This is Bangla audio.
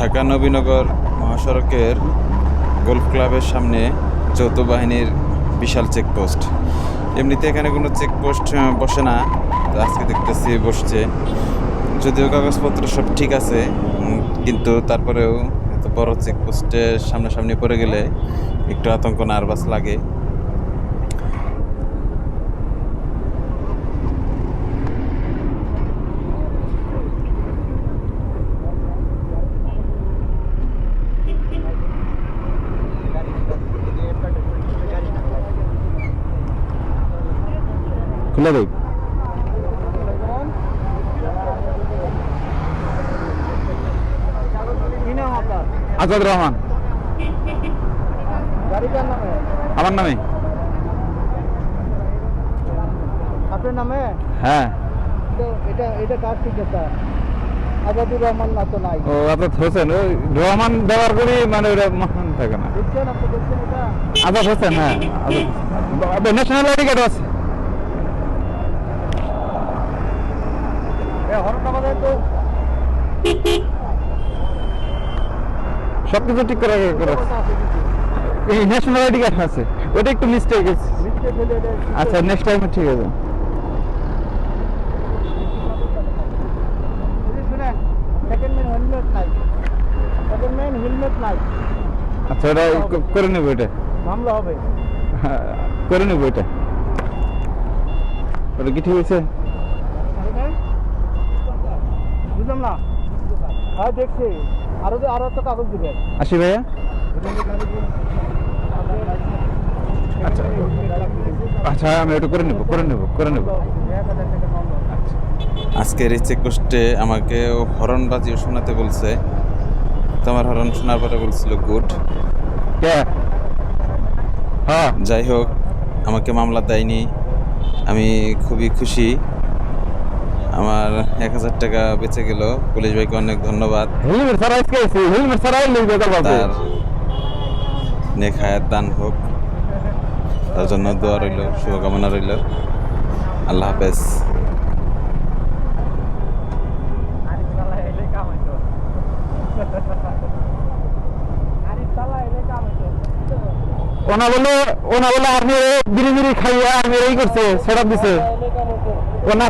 ঢাকা নবীনগর মহাসড়কের গোল্ফ ক্লাবের সামনে যৌথ বাহিনীর বিশাল চেকপোস্ট। এমনিতে এখানে কোনো চেকপোস্ট বসে না। আজকে দেখতেছি বসছে। যদিও কাগজপত্র সব ঠিক আছে কিন্তু তারপরেও এত বড় চেকপোস্টের সামনাসামনি পড়ে গেলে একটু আতঙ্ক, নার্ভাস লাগে। খুলে আপনার আজাদ রহমান। নামে আমার নামে। আপনার নামে? হ্যাঁ। তো এটা এটা কার আজাদুর রহমান না তো নাই। ও আজাদ হোসেন। রহমান ব্যবহার করি মানে ওটা মহান থাকে না। আজাদ হোসেন হ্যাঁ। ন্যাশনাল আইডি কার্ড আছে এ হরণ আমাদের তো সব কিছু ঠিক করে এই ন্যাশনাল আইডি কার্ড আছে। ওটা একটু মিস্টেক আচ্ছা নেক্সট টাইমে ঠিক আছে। আচ্ছা ওটা করে নেব এটা। মামলা হবে। করে নেব এটা। ওটা কি ঠিক হয়েছে? বুঝলাম না। হ্যাঁ দেখছি। আরও যে আরও একটা কাগজ দিবেন আসি ভাইয়া? আচ্ছা। আচ্ছা আমি ওটা করে নেব করে নেব করে নেব। আচ্ছা। আজকের এই চেকপোস্টে আমাকে ও হরন বাজিয়ে শোনাতে বলছে। তো আমার হরন শোনার পরে বলছিল গুড। হ্যাঁ। যাই হোক আমাকে মামলা দেয়নি। আমি খুবই খুশি। আমার এক হাজার টাকা বেঁচে গেল। পুলিশ ভাইকে অনেক ধন্যবাদ। তার হায়াত দান হোক। তার জন্য দোয়া রইল শুভকামনা রইল। আল্লাহ হাফেজ। ওনা বলে ওনা বলে আপনি বিড়ি বিড়ি খাইয়া আমি এই করছে সেটা দিছে। ওনা